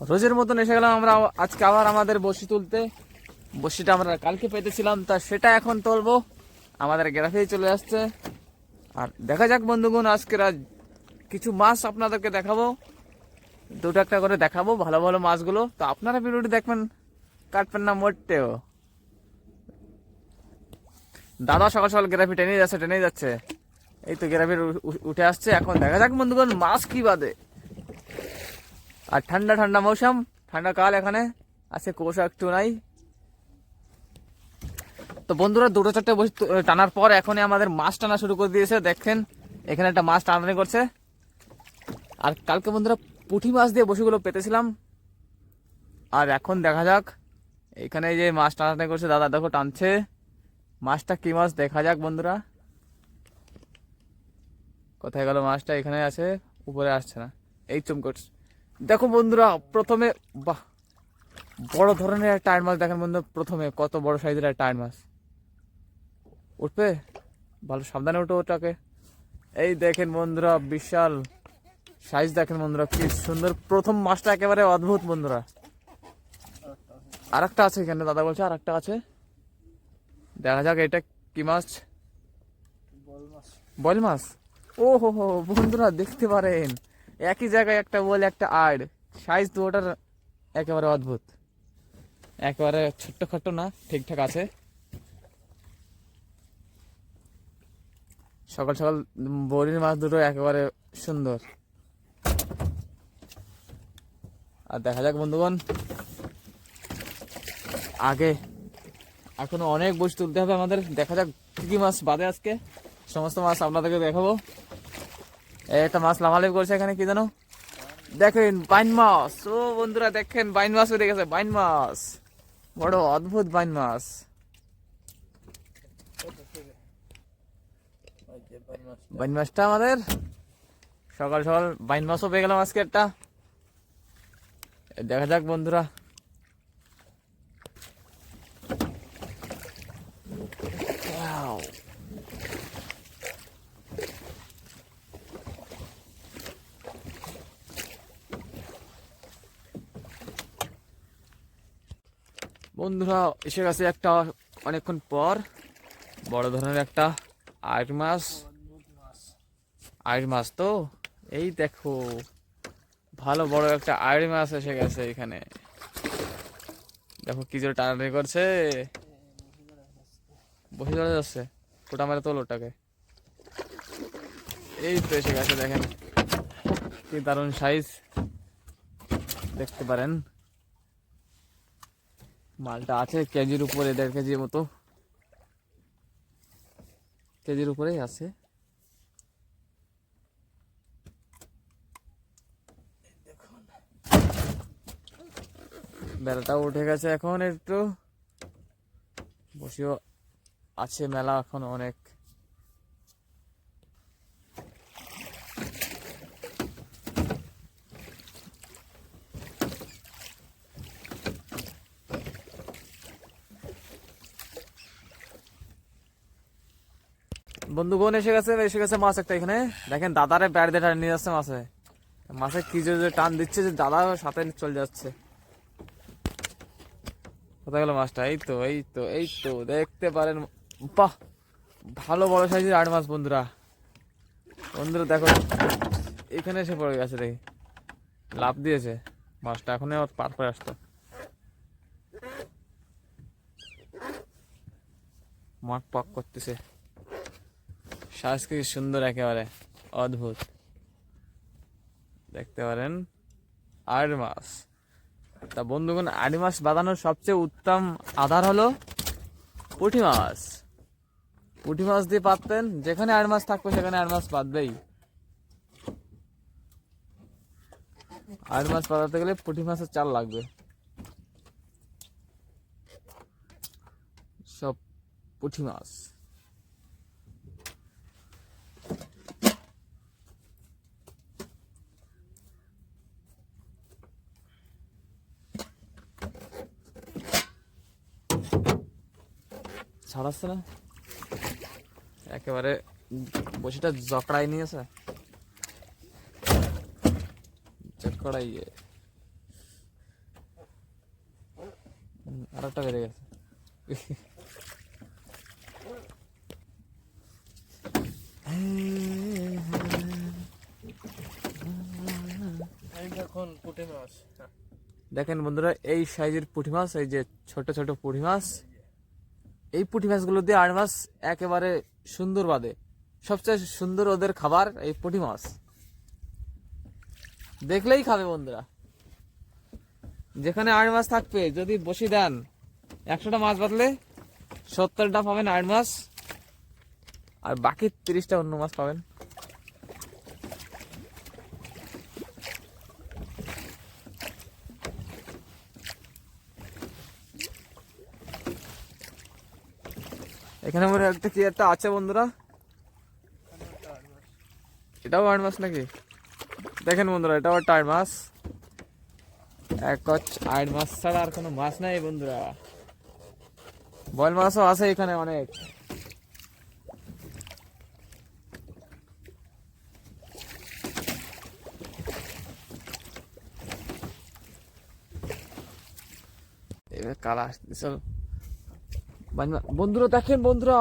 রোজের মতন এসে গেলাম আমরা আজকে আবার আমাদের বসি তুলতে। বসিটা আমরা কালকে পেতেছিলাম, তা সেটা এখন তুলবো। আমাদের গ্রাফেই চলে আসছে। আর দেখা যাক বন্ধুগণ, আজকের আজ কিছু মাছ আপনাদেরকে দেখাবো। দুটো একটা করে দেখাবো ভালো ভালো মাছগুলো। তো আপনারা ভিডিওটি দেখবেন, কাটবেন না মোটেও। দাদা সকাল সকাল গ্রাফি টেনে যাচ্ছে টেনে যাচ্ছে। এই তো গ্রাফির উঠে আসছে। এখন দেখা যাক বন্ধুগণ, মাছ কি বাদে? আর ঠান্ডা ঠান্ডা মৌসুম, ঠান্ডা কাল এখানে আছে কুয়াশা একটু নাই। তো বন্ধুরা, দুটো চারটে বসে টানার পর এখনই আমাদের মাছ টানা শুরু করে দিয়েছে দেখেন এখানে একটা মাছ টানাটানি করছে। আর কালকে বন্ধুরা, পুঁটি মাছ দিয়ে বসিগুলো পেতেছিলাম। আর এখন দেখা যাক, এখানে যে মাছ টানাটানি করছে, দাদা দেখো টানছে। মাছটা কি মাছ দেখা যাক বন্ধুরা। কোথায় গেল মাছটা? এখানে আছে, উপরে আসছে না। এই চমকট দেখো বন্ধুরা প্রথমে বাহ বড় ধরনের একটা টাইট মাছ দেখেন বন্ধু প্রথমে কত বড় সাইজের একটা টাইট মাছ উঠবে? ভালো সাবধানে উঠো ওটাকে। এই দেখেন বন্ধুরা বিশাল সাইজ দেখেন বন্ধুরা কি সুন্দর। প্রথম মাছটা একেবারে অদ্ভুত বন্ধুরা। আর একটা আছে এখানে দাদা বলছে আর একটা আছে। দেখা যাক এটা কি মাছ বল মাছ ও হো হো বন্ধুরা দেখতে পারেন। একই জায়গায় একটা বল, একটা আড়। সাইজ তো দুটার একেবারে অদ্ভুত। একেবারে ছোট্ট খাট্ট না, ঠিকঠাক আছে। সকাল সকাল বড়ির মাছ দুটো একেবারে সুন্দর। আর দেখা যাক বন্ধুগণ। আগে এখনও অনেক বসে তুলতে হবে আমাদের। দেখা যাক কি কি মাছ বাদে আজকে। সমস্ত মাছ আপনাদেরকে দেখাবো। একটা মাছ লাফালাফি করছে এখানে, কি জানো? দেখেন, বাইন মাছ। ও বন্ধুরা, দেখেন, বাইন মাছ উঠে গেছে, বাইন মাছ। বড় অদ্ভুত বাইন মাছ। বাইন মাছটা আমাদের। সকাল সকাল বাইন মাছও পেয়ে গেলাম আজকে একটা। দেখা যাক, বন্ধুরা। বন্ধুরা, এসে গেছে একটা অনেকক্ষণ পর, বড় ধরনের একটা আইট মাছ। আইট মাছ তো? এই দেখো, ভালো বড় একটা আইট মাছ এসে গেছে এখানে। দেখো কি জোরে টানাটানি করছে। বসে চলে যাচ্ছে, ওটা মেরে তোল ওটাকে এই তো এসে গেছে, দেখেন। কি দারুণ সাইজ দেখতে পারেন। মালটা আছে কেজির উপরে, দেড় কেজির মতো। কেজির উপরেই আছে। বেলাটাও উঠে গেছে এখন একটু। বসেও, আছে মেলা এখন অনেক। বন্ধুগণ এসে গেছে এসে গেছে মাছ একটা এখানে। দেখেন, দাদারে ব্যাট দিয়ে নিয়ে যাচ্ছে মাছে। মাছে কি যে টান দিচ্ছে যে দাদা সাথে চলে যাচ্ছে। কোথায় গেল মাছটা? এই তো এই তো এই তো, দেখতে পারেন। বাহ! ভালো বড় সাইজের আট মাছ, বন্ধুরা। বন্ধুরা, দেখো, এখানে এসে পড়ে গেছে দেখি। লাভ দিয়েছে। মাছটা আবার পার করে আসতো। মাঠ পাক করতেছে। শ্বাস কি সুন্দর একেবারে, অদ্ভুত। দেখতে পারেন, আড় মাছ তা বন্ধুগণ, আড়ি মাছ বাঁধানোর সবচেয়ে উত্তম আধার হলো পুঁটি মাছ। পুঁটি মাছ দিয়ে পাততেন, যেখানে আড় মাছ থাকবে সেখানে আড় মাছ পাতবেই আড় মাছ পাতাতে গেলে পুঁটি মাছের চাল লাগবে। সব পুঁটি মাছ। ছাড়াচ্ছে না? একেবারে বসিটা জকড়াই নিয়েছে। জকড়াইয়ে। আর একটা বেড়ে গেছে। দেখেন বন্ধুরা, এই সাইজের পুঁটি মাছ, এই যে ছোট ছোট পুঁটি মাছ এই পুঁটি মাছগুলো দিয়ে আড় মাছ একেবারে সুন্দর বাদে। সবচেয়ে সুন্দর ওদের খাবার এই পুঁটি মাছ। দেখলেই খাবে বন্ধুরা। যেখানে আড় মাছ থাকবে, যদি বসি দেন, একশোটা মাছ বাঁধলে সত্তরটা পাবেন আড় মাছ, আর বাকি তিরিশটা অন্য মাছ পাবেন। এখানে মনে একটা কি একটা আছে বন্ধুরা। এটাও আট মাছ নাকি? দেখেন বন্ধুরা, এটাও একটা আট মাছ এক আট মাছ ছাড়া আর কোনো মাছ নাই বন্ধুরা। বয়েল মাছও আছে এখানে অনেক। কালা বাইন মাছ- বন্ধুরা, দেখেন বন্ধুরা,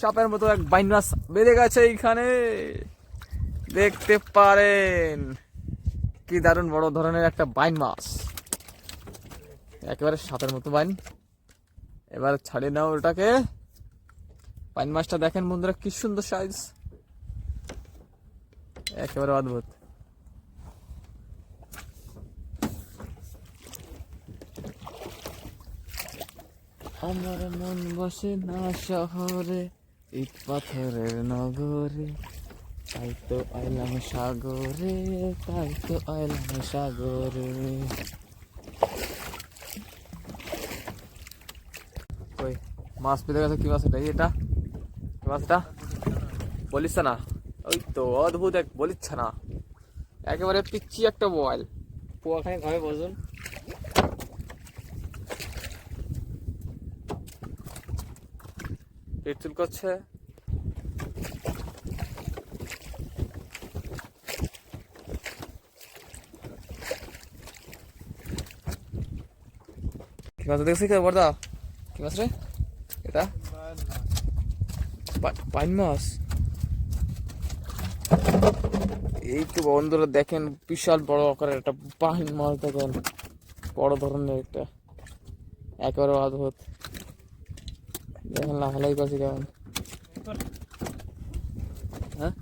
সাপের মতো এক বাইন মাছ বেড়ে গেছে এইখানে। দেখতে পারেন। কি দারুণ বড় ধরনের একটা বাইন মাছ একেবারে সাপের মতো বাইন। এবার ছাড়িয়ে নাও ওটাকে। বাইন মাছটা দেখেন বন্ধুরা, কি সুন্দর সাইজ একেবারে অদ্ভুত। আমার মন বসে না শহরে, ইট পাথরের নগরে। তাই তো আইলাম সাগরে, তাই তো আইলাম সাগরে। কই মাছ পেতে গেছে, কি মাছ এটা? এটা? কি মাছটা? বলিস না ওই তো অদ্ভুত এক বলিস না একেবারে পিচ্ছি একটা বয়েল পোয়াখানে ঘরে বসুন। পেট করছে। কি মাছ দেখছি কে বড়দা কি মাছ রে? এটা? পাইন মাছ? এই তো বন্ধুরা দেখেন, বিশাল বড় আকারের একটা পাইন মাছ দেখেন। বড় ধরনের একটা। একেবারে অদ্ভুত। ভালোই করছি কেমন হ্যাঁ?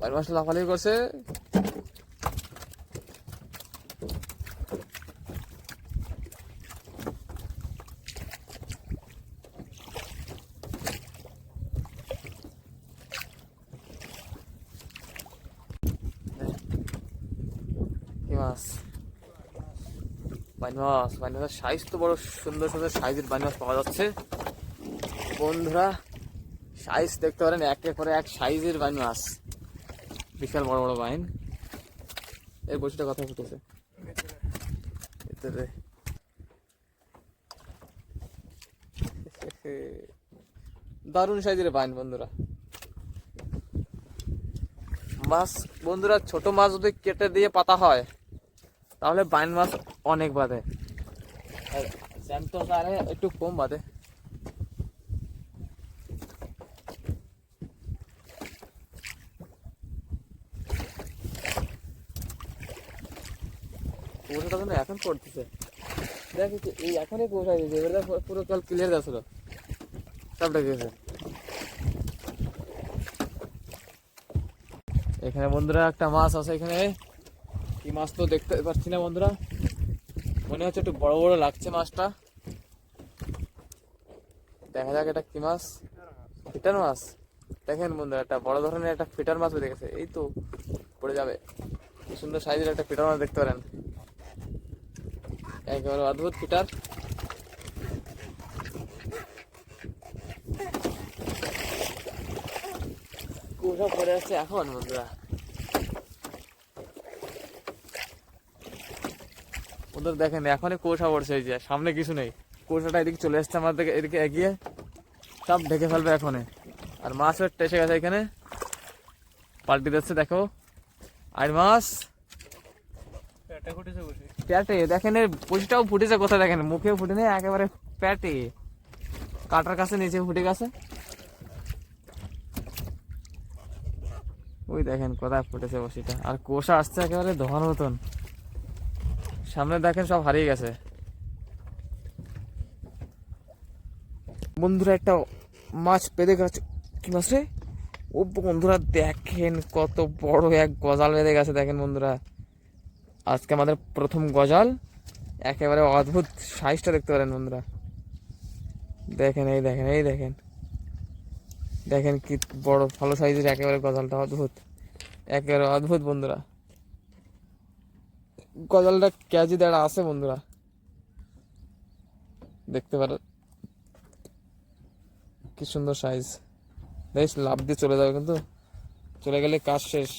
বাড়ি মাসটা লাফালাফি করছে কি মাছ বাইন মাছ বাইন মাছের সাইজ তো বড় সুন্দর সুন্দর সাইজের বাইন মাছ পাওয়া যাচ্ছে। বন্ধুরা সাইজ দেখতে পারেন, একে করে এক সাইজের বাইন মাছ বিশাল বড় বড় বাইন এর বসিটা কথা ফুটেছে ভিতরে। দারুণ সাইজের বাইন বন্ধুরা। মাছ, বন্ধুরা, ছোট মাছ যদি কেটে দিয়ে পাতা হয় তাহলে বাইন মাছ অনেক বাঁধে আর একটু কম বাঁধে কুয়াশাটা কিন্তু এখন পড়তেছে। দেখ এই এখনই কুয়াশা গেছে, এবার পুরো কাল ক্লিয়ার যাচ্ছিল। সবটা গেছে এখানে বন্ধুরা একটা মাছ আছে এখানে। কি মাছ তো দেখতে পাচ্ছি না বন্ধুরা। মনে হচ্ছে একটু বড় বড় লাগছে মাছটা। দেখা যাক এটা কি মাছ। ফিটার মাছ? দেখেন বন্ধুরা, একটা বড় ধরনের একটা ফিটার মাছ হয়ে গেছে। এই তো পড়ে যাবে। কি সুন্দর সাইজের একটা ফিটার মাছ দেখতে পারেন। একেবারে অদ্ভুত ফিটার। কুসা পড়ে আসছে এখন বন্ধুরা। ওদের দেখেন, এখনই কুয়াশা পড়ছে এই যে, সামনে কিছু নেই। কুয়াশাটা এদিকে চলে আসছে আমার দিকে, এদিকে এগিয়ে। সব ঢেকে ফেলবে এখনই। আর মাছ এসে গেছে এখানে। পাল্টি দিচ্ছে, দেখো। আর মাছ? প্যাটে, দেখেন এর পুঁটিটাও ফুটেছে কোথায় দেখেন? মুখেও ফুটে নেই একেবারে প্যাটে। কাটার কাছে নিচে ফুটে গেছে। ওই দেখেন কোথায় ফুটেছে বসিটা। আর কোষা আসছে একেবারে ধোয়ার মতন। সামনে দেখেন সব হারিয়ে গেছে। বন্ধুরা, একটা মাছ পেতে গেছে। কি মাছ রে? ও বন্ধুরা, দেখেন কত বড় এক গজাল বেঁধে গেছে, দেখেন বন্ধুরা। আজকে আমাদের প্রথম গজাল। একেবারে অদ্ভুত সাইজটা দেখতে পারেন বন্ধুরা। দেখেন, এই দেখেন এই দেখেন। দেখেন কি বড় ভালো সাইজের একেবারে গজালটা, অদ্ভুত। একেবারে অদ্ভুত বন্ধুরা। গজালটা কেজি দেড় আছে, বন্ধুরা। দেখতে পারো। কি সুন্দর সাইজ বেশ লাভ দিয়ে চলে যাবে কিন্তু। চলে গেলে কাজ শেষ।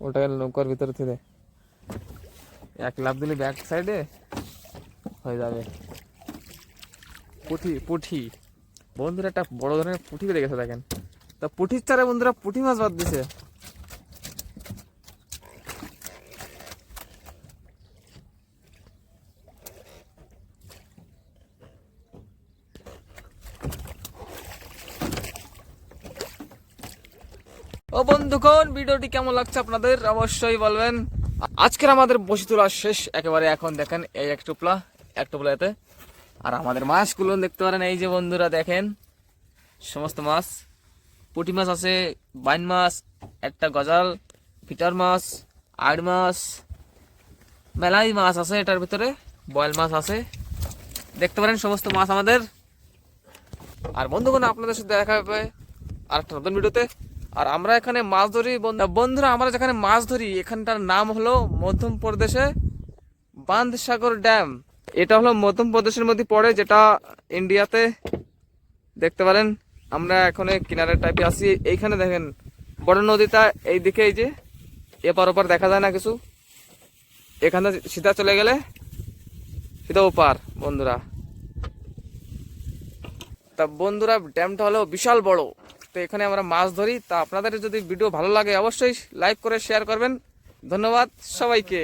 ওটা নৌকার ভিতরে থেকে। এক লাভ দিলে ব্যাক সাইডে হয়ে যাবে। পুঠি পুঠি। বন্ধুরা, একটা বড় ধরনের পুঠি বেড়ে গেছে দেখেন? তা পুঠির চারে বন্ধুরা পুঠি মাছ বাদ দিছে। ও বন্ধুগণ, ভিডিওটি কেমন লাগছে আপনাদের অবশ্যই বলবেন। আজকের আমাদের বসি তোলা শেষ একেবারে এখন দেখেন এই এক টুপলা এক টুপলা এতে আর আমাদের মাছগুলো দেখতে পারেন, এই যে বন্ধুরা দেখেন, সমস্ত মাছ। পুঁটি মাছ আছে, বাইন মাছ, একটা গজাল, ফিটার মাছ, আড় মাছ, মেলাই মাছ আছে এটার ভিতরে, বয়েল মাছ আছে। দেখতে পারেন সমস্ত মাছ আমাদের। আর বন্ধুগণ, আপনাদের সাথে দেখা হবে আর একটা নতুন ভিডিওতে। আর আমরা এখানে মাছ ধরি বন্ধু- বন্ধুরা, আমরা যেখানে মাছ ধরি, এখানটার নাম হলো মধ্যম প্রদেশে বান্ধসাগর ড্যাম। এটা হলো মধ্যম প্রদেশের মধ্যে পড়ে, যেটা ইন্ডিয়াতে, দেখতে পারেন, আমরা এখন এই কিনারের টাইপে আছি। এইখানে দেখেন, বড় নদীটা এই দিকে এই যে, এপার ওপার দেখা যায় না কিছু। এখানে সিধা চলে গেলে, সিধা ওপার, বন্ধুরা। তা বন্ধুরা, ড্যামটা হলো বিশাল বড়। তো এখানে আমরা মাছ ধরি। তা আপনাদের যদি ভিডিও ভালো লাগে, অবশ্যই লাইক করে শেয়ার করবেন। ধন্যবাদ সবাইকে।